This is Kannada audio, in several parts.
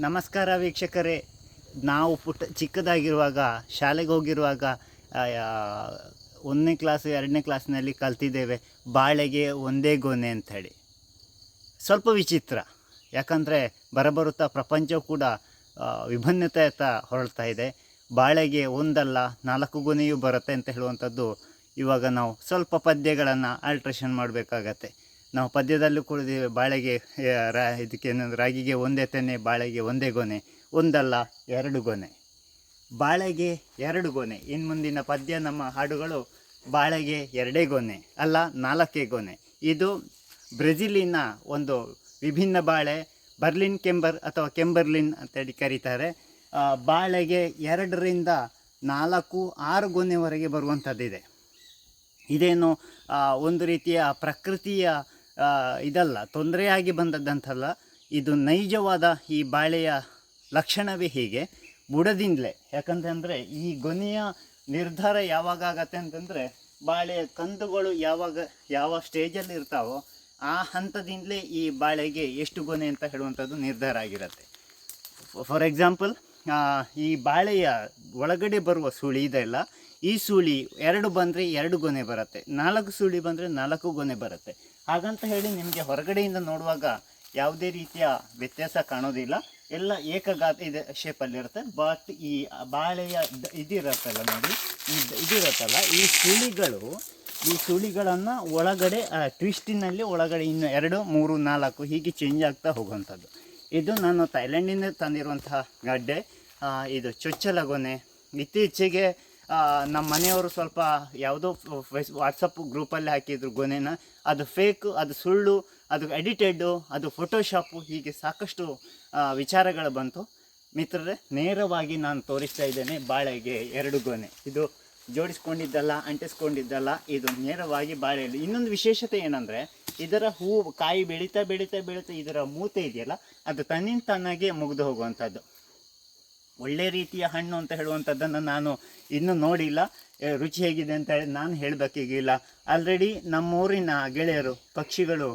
ನಮಸ್ಕಾರ ವೀಕ್ಷಕರೇ. ನಾವು ಪುಟ್ಟ ಚಿಕ್ಕದಾಗಿರುವಾಗ, ಶಾಲೆಗೆ ಹೋಗಿರುವಾಗ ಒಂದನೇ ಕ್ಲಾಸ್ ಎರಡನೇ ಕ್ಲಾಸ್ನಲ್ಲಿ ಕಲ್ತಿದ್ದೇವೆ. ಬಾಳೆಗೆ ಒಂದೇ ಗೊನೆ ಅಂಥೇಳಿ. ಸ್ವಲ್ಪ ವಿಚಿತ್ರ. ಯಾಕಂದರೆ ಬರಬರುತ್ತಾ ಪ್ರಪಂಚವು ಕೂಡ ವಿಭಿನ್ನತೆಯತ್ತ ಹೊರಳ್ತಾ ಇದೆ. ಬಾಳೆಗೆ ಒಂದಲ್ಲ, ನಾಲ್ಕು ಗೊನೆಯೂ ಬರುತ್ತೆ ಅಂತ ಹೇಳುವಂಥದ್ದು ಇವಾಗ ನಾವು ಸ್ವಲ್ಪ ಪದ್ಯಗಳನ್ನು ಆಲ್ಟ್ರೇಷನ್ ಮಾಡಬೇಕಾಗತ್ತೆ. ನಾವು ಪದ್ಯದಲ್ಲೂ ಕೂಡ ಬಾಳೆಗೆ ರಾ, ಇದಕ್ಕೆ ಏನಂದ್ರೆ ರಾಗಿಗೆ ಒಂದೇ ತೆನೆ, ಬಾಳೆಗೆ ಒಂದೇ ಗೊನೆ, ಒಂದಲ್ಲ, ಎರಡು ಗೊನೆ. ಬಾಳೆಗೆ ಎರಡು ಗೊನೆ. ಇನ್ನು ಮುಂದಿನ ಪದ್ಯ ನಮ್ಮ ಹಾಡುಗಳು ಬಾಳೆಗೆ ಎರಡೇ ಗೊನೆ, ಅಲ್ಲ ನಾಲ್ಕೇ ಗೊನೆ. ಇದು ಬ್ರೆಜಿಲಿನ ಒಂದು ವಿಭಿನ್ನ ಬಾಳೆ, ಬರ್ಲಿನ್ ಕೆಂಬರ್ ಅಥವಾ ಕೆಂಬರ್ಲಿನ್ ಅಂತೇಳಿ ಕರೀತಾರೆ. ಬಾಳೆಗೆ ಎರಡರಿಂದ ನಾಲ್ಕು, ಆರು ಗೊನೆವರೆಗೆ ಬರುವಂಥದ್ದಿದೆ ಇದೇನು ಒಂದು ರೀತಿಯ ಪ್ರಕೃತಿಯ ಇದಲ್ಲ, ತೊಂದರೆಯಾಗಿ ಬಂದದ್ದಂತಲ್ಲ, ಇದು ನೈಜವಾದ ಈ ಬಾಳೆಯ ಲಕ್ಷಣವೇ ಹೀಗೆ. ಬುಡದಿಂದಲೇ ಯಾಕಂತಂದರೆ ಈ ಗೊನೆಯ ನಿರ್ಧಾರ ಯಾವಾಗ ಆಗತ್ತೆ ಅಂತಂದರೆ, ಬಾಳೆಯ ಕಂದುಗಳು ಯಾವಾಗ, ಯಾವ ಸ್ಟೇಜಲ್ಲಿ ಇರ್ತಾವೋ ಆ ಹಂತದಿಂದಲೇ ಈ ಬಾಳೆಗೆ ಎಷ್ಟು ಗೊನೆ ಅಂತ ಹೇಳುವಂಥದ್ದು ನಿರ್ಧಾರ ಆಗಿರುತ್ತೆ. ಫಾರ್ ಎಕ್ಸಾಂಪಲ್ ಈ ಬಾಳೆಯ ಒಳಗಡೆ ಬರುವ ಸುಳಿ ಇದೆಲ್ಲ ಈ ಸುಳಿ ಎರಡು ಬಂದರೆ ಎರಡು ಗೊನೆ ಬರುತ್ತೆ, ನಾಲ್ಕು ಸುಳಿ ಬಂದರೆ ನಾಲ್ಕು ಗೊನೆ ಬರುತ್ತೆ. ಹಾಗಂತ ಹೇಳಿ ನಿಮಗೆ ಹೊರಗಡೆಯಿಂದ ನೋಡುವಾಗ ಯಾವುದೇ ರೀತಿಯ ವ್ಯತ್ಯಾಸ ಕಾಣೋದಿಲ್ಲ. ಎಲ್ಲ ಏಕಗಾತ ಇದೆ ಶೇಪಲ್ಲಿರುತ್ತೆ ಬಟ್ ಈ ಬಾಳೆಯ ಇದಿರುತ್ತಲ್ಲ ನೋಡಿ ಇದಿರುತ್ತಲ್ಲ, ಈ ಸುಳಿಗಳು ಈ ಸುಳಿಗಳನ್ನು ಒಳಗಡೆ ಟ್ವಿಸ್ಟಿನಲ್ಲಿ ಒಳಗಡೆ ಇನ್ನು ಎರಡು, ಮೂರು, ನಾಲ್ಕು ಹೀಗೆ ಚೇಂಜ್ ಆಗ್ತಾ ಹೋಗುವಂಥದ್ದು. ಇದು ನಾನು ಥೈಲ್ಯಾಂಡಿಂದ ತಂದಿರುವಂತಹ ಗಡ್ಡೆ ಇದು ಚೊಚ್ಚಲ ಗೊನೆ ಇತ್ತೀಚೆಗೆ ನಮ್ಮ ಮನೆಯವರು ಸ್ವಲ್ಪ ಯಾವುದೋ ಫೇಸ್ ವಾಟ್ಸಪ್ ಗ್ರೂಪಲ್ಲಿ ಹಾಕಿದ್ರು ಗೊನೆನ. ಅದು ಫೇಕ್ ಅದು ಸುಳ್ಳು, ಅದು ಎಡಿಟೆಡ್ಡು ಅದು ಫೋಟೋಶಾಪು ಹೀಗೆ ಸಾಕಷ್ಟು ವಿಚಾರಗಳು ಬಂತು. ಮಿತ್ರರೇ, ನೇರವಾಗಿ ನಾನು ತೋರಿಸ್ತಾ ಇದ್ದೇನೆ ಬಾಳೆಗೆ ಎರಡು ಗೊನೆ. ಇದು ಜೋಡಿಸ್ಕೊಂಡಿದ್ದಲ್ಲ, ಅಂಟಿಸ್ಕೊಂಡಿದ್ದಲ್ಲ, ಇದು ನೇರವಾಗಿ ಬಾಳೆಯಲ್ಲಿ. ಇನ್ನೊಂದು ವಿಶೇಷತೆ ಏನಂದರೆ, ಇದರ ಹೂವು ಕಾಯಿ ಬೆಳೀತಾ ಬೆಳೀತಾ ಬೆಳೀತಾ ಇದರ ಮೂತೆ ಇದೆಯಲ್ಲ, ಅದು ತನ್ನಿಂದ ತನ್ನಾಗೆ ಮುಗಿದು ಹೋಗುವಂಥದ್ದು. ಒಳ್ಳೆ ರೀತಿಯ ಹಣ್ಣು ಅಂತ ಹೇಳುವಂಥದ್ದನ್ನು ನಾನು ಇನ್ನೂ ನೋಡಿಲ್ಲ. ರುಚಿ ಹೇಗಿದೆ ಅಂತ ಹೇಳಿ ನಾನು ಹೇಳಬೇಕೀಗಿಲ್ಲ ಆಲ್ರೆಡಿ ನಮ್ಮೂರಿನ ಗೆಳೆಯರು, ಪಕ್ಷಿಗಳು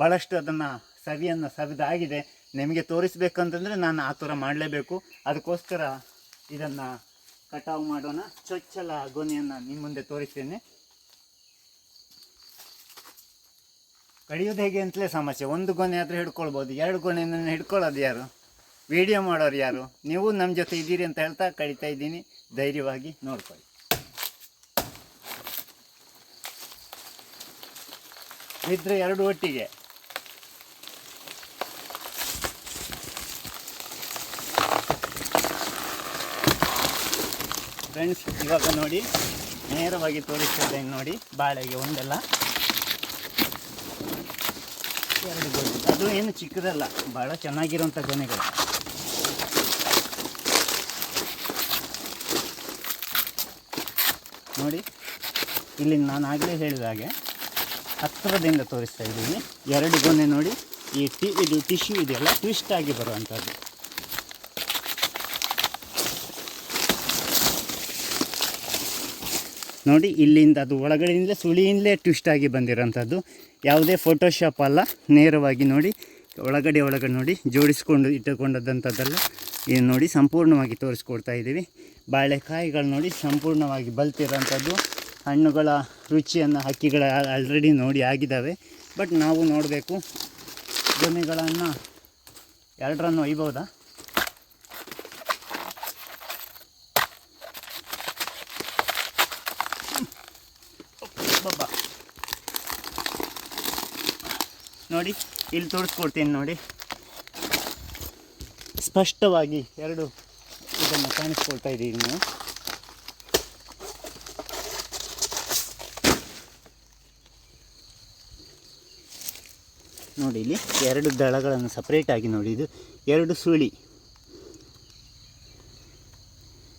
ಭಾಳಷ್ಟು ಅದನ್ನು ಸವಿಯನ್ನು ಸವಿದಾಗಿದೆ. ನಿಮಗೆ ತೋರಿಸ್ಬೇಕಂತಂದರೆ ನಾನು ಆ ಥರ ಮಾಡಲೇಬೇಕು. ಅದಕ್ಕೋಸ್ಕರ ಇದನ್ನು ಕಟಾವು ಮಾಡೋಣ. ಚೊಚ್ಚಲ ಗೊನೆಯನ್ನು ನಿಮ್ಮ ಮುಂದೆ ತೋರಿಸ್ತೇನೆ. ಕಡಿಯೋದು ಹೇಗೆ ಅಂತಲೇ ಸಮಸ್ಯೆ. ಒಂದು ಗೊನೆ ಆದರೆ ಹಿಡ್ಕೊಳ್ಬೋದು. ಎರಡು ಗೊನೆಯನ್ನು ಹಿಡ್ಕೊಳ್ಳೋದು ಯಾರು? ವಿಡಿಯೋ ಮಾಡೋರು ಯಾರು? ನೀವು ನಮ್ಮ ಜೊತೆ ಇದ್ದೀರಿ ಅಂತ ಹೇಳ್ತಾ ಕಡಿತಾ ಇದ್ದೀನಿ. ಧೈರ್ಯವಾಗಿ ನೋಡ್ಕೊಳ್ಳಿ. ಇದ್ರೆ ಎರಡು ಒಟ್ಟಿಗೆ. ಫ್ರೆಂಡ್ಸ್ ಇವಾಗ ನೋಡಿ, ನೇರವಾಗಿ ತೋರಿಸ್ತಿದ್ದೇನೆ ನೋಡಿ? ಬಾಳೆಗೆ ಒಂದಲ್ಲ. ಎರಡು ಗೊನೆ ಅದು ಏನು ಚಿಕ್ಕದಲ್ಲ ಭಾಳ ಚೆನ್ನಾಗಿರುವಂಥ ಗೊನೆಗಳು ನೋಡಿ, ಇಲ್ಲಿ ನಾನು ಆಗಲೇ ಹೇಳಿದ ಹಾಗೆ ಹತ್ತಿರದಿಂದ ತೋರಿಸ್ತಾ ಇದ್ದೀನಿ. ಎರಡು ಗೊನೆ ನೋಡಿ, ಈ ಟಿ ಇದು ಟಿಶ್ಯೂ ಇದೆಯಲ್ಲ ಟ್ವಿಸ್ಟ್ ಆಗಿ ಬರುವಂಥದ್ದು ನೋಡಿ, ಇಲ್ಲಿಂದ ಅದು ಒಳಗಡೆಯಿಂದಲೇ ಸುಳಿಯಿಂದಲೇ ಟ್ವಿಸ್ಟ್ ಆಗಿ ಬಂದಿರೋಂಥದ್ದು. ಯಾವುದೇ ಫೋಟೋಶಾಪ್ ಅಲ್ಲ, ನೇರವಾಗಿ ನೋಡಿ, ಒಳಗಡೆ ಒಳಗಡೆ ನೋಡಿ, ಜೋಡಿಸ್ಕೊಂಡು ಇಟ್ಟುಕೊಂಡದಂಥದ್ದೆಲ್ಲ ಇದು ನೋಡಿ ಸಂಪೂರ್ಣವಾಗಿ ತೋರಿಸ್ಕೊಡ್ತಾ ಇದ್ದೀವಿ. ಬಾಳೆಕಾಯಿಗಳು ನೋಡಿ ಸಂಪೂರ್ಣವಾಗಿ ಬಲ್ತಿರೋಂಥದ್ದು. ಹಣ್ಣುಗಳ ರುಚಿಯನ್ನು, ಹಕ್ಕಿಗಳ ಆಲ್ರೆಡಿ ನೋಡಿ ಆಗಿದ್ದಾವೆ. ಬಟ್ ನಾವು ನೋಡಬೇಕು ಗೊನೆಗಳನ್ನು ಎರಡರನ್ನು ಒಯ್ಬೋದಾ? ಬಬ್ಬ ನೋಡಿ, ಇಲ್ಲಿ ತೋರಿಸ್ಕೊಡ್ತೀನಿ ನೋಡಿ. ಸ್ಪಷ್ಟವಾಗಿ ಎರಡು ಇದನ್ನು ಕಾಣಿಸ್ಕೊಳ್ತಾ ಇದ್ದೀನಿ ನೀವು. ನೋಡಿ, ಇಲ್ಲಿ ಎರಡು ದಳಗಳನ್ನು ಸಪ್ರೇಟಾಗಿ ನೋಡಿ, ಇದು ಎರಡು ಸುಳಿ.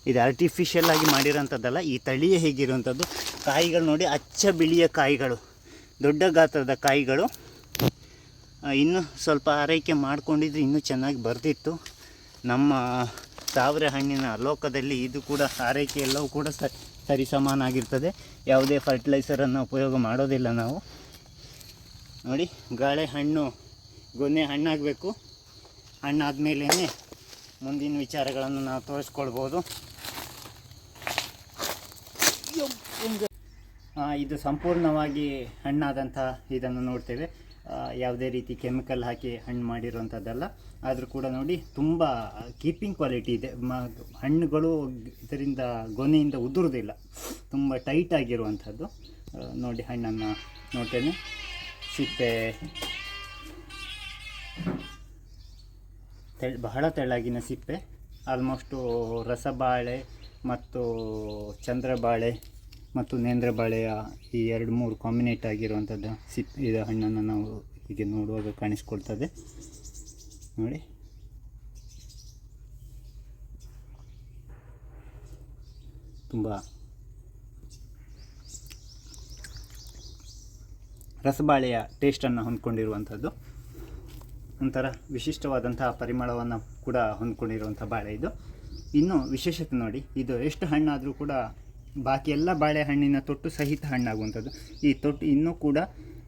ಇದು ಆರ್ಟಿಫಿಷಿಯಲ್ ಆಗಿ ಮಾಡಿರೋಂಥದ್ದಲ್ಲ, ಈ ತಳಿಯೇ ಹೇಗಿರುವಂಥದ್ದು. ಕಾಯಿಗಳು ನೋಡಿ, ಅಚ್ಚ ಬಿಳಿಯ ಕಾಯಿಗಳು, ದೊಡ್ಡ ಗಾತ್ರದ ಕಾಯಿಗಳು. ಇನ್ನೂ ಸ್ವಲ್ಪ ಆರೈಕೆ ಮಾಡಿಕೊಂಡಿದ್ರೆ ಇನ್ನೂ ಚೆನ್ನಾಗಿ ಬರ್ತಿತ್ತು. ನಮ್ಮ ತಾವರೆ ಹಣ್ಣಿನ ಲೋಕದಲ್ಲಿ ಇದು ಕೂಡ ಆರೈಕೆ ಎಲ್ಲವೂ ಕೂಡ ಸರಿ ಸಮಾನಾಗಿರ್ತದೆ. ಯಾವುದೇ ಫರ್ಟಿಲೈಸರನ್ನು ಉಪಯೋಗ ಮಾಡೋದಿಲ್ಲ ನಾವು. ನೋಡಿ, ಗಾಳೆ ಹಣ್ಣು, ಗೊನೆ ಹಣ್ಣಾಗಬೇಕು. ಹಣ್ಣಾದ್ಮೇಲೇ ಮುಂದಿನ ವಿಚಾರಗಳನ್ನು ನಾವು ತೋರಿಸ್ಕೊಳ್ಬೋದು ಆ, ಇದು ಸಂಪೂರ್ಣವಾಗಿ ಹಣ್ಣಾದಂಥ ಇದನ್ನು ನೋಡ್ತೇವೆ. ಯಾವುದೇ ರೀತಿ ಕೆಮಿಕಲ್ ಹಾಕಿ ಹಣ್ಣು ಮಾಡಿರುವಂಥದ್ದಲ್ಲ. ಆದರೂ ಕೂಡ ನೋಡಿ ತುಂಬ ಕೀಪಿಂಗ್ ಕ್ವಾಲಿಟಿ ಇದೆ. ಮ, ಹಣ್ಣುಗಳು ಇದರಿಂದ ಗೊನೆಯಿಂದ ಉದುರೋದಿಲ್ಲ. ತುಂಬ ಟೈಟ್ ಆಗಿರುವಂಥದ್ದು. ನೋಡಿ ಹಣ್ಣನ್ನು ನೋಡ್ತೇನೆ. ಸಿಪ್ಪೆ. ತೆಳ್, ಬಹಳ ತೆಳ್ಳಾಗಿನ ಸಿಪ್ಪೆ. ಆಲ್ಮೋಸ್ಟು ರಸಬಾಳೆ ಮತ್ತು ಚಂದ್ರಬಾಳೆ. ಮತ್ತು ನೇಂದ್ರ ಬಾಳೆಯ ಈ ಎರಡು ಮೂರು ಕಾಂಬಿನೇಟ್ ಆಗಿರುವಂಥದ್ದು ಸಿಪ್ ಇದು ಹಣ್ಣನ್ನು ನಾವು ಹೀಗೆ ನೋಡುವಾಗ ಕಾಣಿಸ್ಕೊಳ್ತದೆ. ನೋಡಿ. ತುಂಬ ರಸಬಾಳೆಯ ಟೇಸ್ಟನ್ನು ಹೊಂದ್ಕೊಂಡಿರುವಂಥದ್ದು. ಒಂಥರ ವಿಶಿಷ್ಟವಾದಂತಹ ಪರಿಮಳವನ್ನು ಕೂಡ ಹೊಂದ್ಕೊಂಡಿರುವಂಥ ಬಾಳೆ ಇದು. ಇನ್ನು ವಿಶೇಷತೆ ನೋಡಿ, ಇದು ಎಷ್ಟು ಹಣ್ಣಾದರೂ ಕೂಡ ಬಾಕಿ ಎಲ್ಲ ಬಾಳೆಹಣ್ಣಿನ ತೊಟ್ಟು ಸಹಿತ ಹಣ್ಣಾಗುವಂಥದ್ದು. ಈ ತೊಟ್ಟು ಇನ್ನೂ ಕೂಡ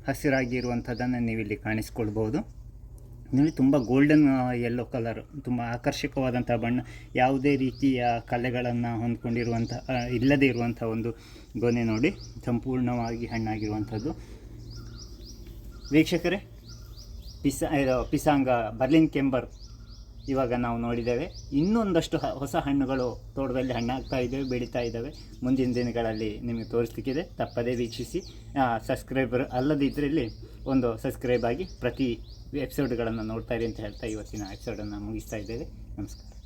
ಹಸಿರಾಗಿರುವಂಥದ್ದನ್ನು ನೀವಿಲ್ಲಿ ಕಾಣಿಸ್ಕೊಳ್ಬೋದು. ನೋಡಿ ತುಂಬ ಗೋಲ್ಡನ್ ಯೆಲ್ಲೋ ಕಲರ್ ತುಂಬ ಆಕರ್ಷಕವಾದಂಥ ಬಣ್ಣ. ಯಾವುದೇ ರೀತಿಯ ಕಲೆಗಳನ್ನು ಹೊಂದ್ಕೊಂಡಿರುವಂಥ ಇಲ್ಲದೇ ಇರುವಂಥ ಒಂದು ಗೊನೆ ನೋಡಿ. ಸಂಪೂರ್ಣವಾಗಿ ಹಣ್ಣಾಗಿರುವಂಥದ್ದು. ವೀಕ್ಷಕರೇ, ಪಿಸ ಪಿಸಾಂಗ, ಬರ್ಲಿನ್ ಕೆಂಬರ್. ಇವಾಗ ನಾವು ನೋಡಿದ್ದೇವೆ. ಇನ್ನೊಂದಷ್ಟು ಹೊಸ ಹಣ್ಣುಗಳು ತೋಟದಲ್ಲಿ ಹಣ್ಣಾಗ್ತಾ ಇದ್ದಾವೆ, ಬೆಳೀತಾ ಇದ್ದಾವೆ. ಮುಂದಿನ ದಿನಗಳಲ್ಲಿ ನಿಮಗೆ ತೋರಿಸ್ಲಿಕ್ಕಿದೆ. ತಪ್ಪದೇ ವೀಕ್ಷಿಸಿ. ಸಬ್ಸ್ಕ್ರೈಬರ್ ಅಲ್ಲದಿದ್ದಲ್ಲಿ ಒಂದು ಸಬ್ಸ್ಕ್ರೈಬ್ ಆಗಿ ಪ್ರತಿ ಎಪಿಸೋಡ್ಗಳನ್ನು ನೋಡ್ತಾ ಇರಿ ಅಂತ ಹೇಳ್ತಾ ಇವತ್ತಿನ ಎಪಿಸೋಡನ್ನು ಮುಗಿಸ್ತಾ ಇದ್ದೇವೆ. ನಮಸ್ಕಾರ.